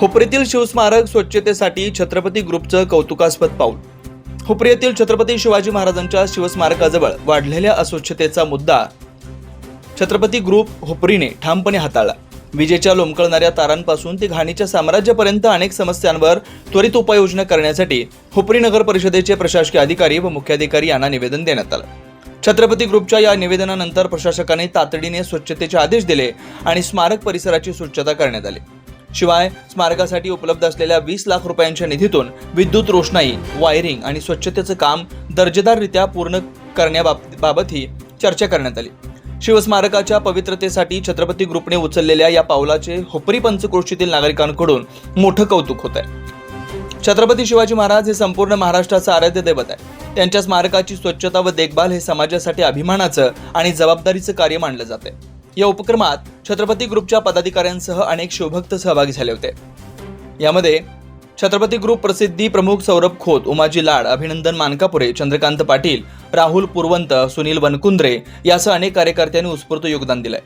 हुपरीतील शिवस्मारक स्वच्छतेसाठी छत्रपती ग्रुपचं कौतुकास्पद पाऊल. हुपरी येथील छत्रपती शिवाजी महाराजांच्या शिवस्मारकाजवळ वाढलेल्या अस्वच्छतेचा मुद्दा छत्रपती ग्रुप हुपरीने ठामपणे हाताळला. विजेच्या लोंबकळणाऱ्या तारांपासून ते घाणीच्या साम्राज्यापर्यंत अनेक समस्यांवर त्वरित उपाययोजना करण्यासाठी हुपरी नगर परिषदेचे प्रशासकीय अधिकारी व मुख्याधिकारी यांना निवेदन देण्यात आलं. छत्रपती ग्रुपच्या या निवेदनानंतर प्रशासकाने तातडीने स्वच्छतेचे आदेश दिले आणि स्मारक परिसराची स्वच्छता करण्यात आली. शिवाय स्मारकासाठी उपलब्ध असलेल्या वीस लाख रुपयांच्या निधीतून विद्युत रोषणाई वायरिंग आणि स्वच्छतेचं काम दर्जेदाररित्या पूर्ण करण्याबाबतही चर्चा करण्यात आली. शिवस्मारकाच्या पवित्रतेसाठी छत्रपती ग्रुपने उचललेल्या या पावलाचे होपरी पंचक्रोशीतील नागरिकांकडून मोठं कौतुक होत आहे छत्रपती शिवाजी महाराज हे संपूर्ण महाराष्ट्राचं आराध्य दैवत आहे त्यांच्या स्मारकाची स्वच्छता व देखभाल हे समाजासाठी अभिमानाचं आणि जबाबदारीचं कार्य मानलं जाते या उपक्रमात छत्रपती ग्रुपच्या पदाधिकाऱ्यांसह अनेक शिवभक्त सहभागी झाले होते. यामध्ये छत्रपती ग्रुप प्रसिद्धी प्रमुख सौरभ खोत उमाजी लाड अभिनंदन मानकापुरे चंद्रकांत पाटील राहुल पुरवंत सुनील वनकुंद्रे यासह अनेक कार्यकर्त्यांनी उत्स्फूर्त योगदान दिलंय.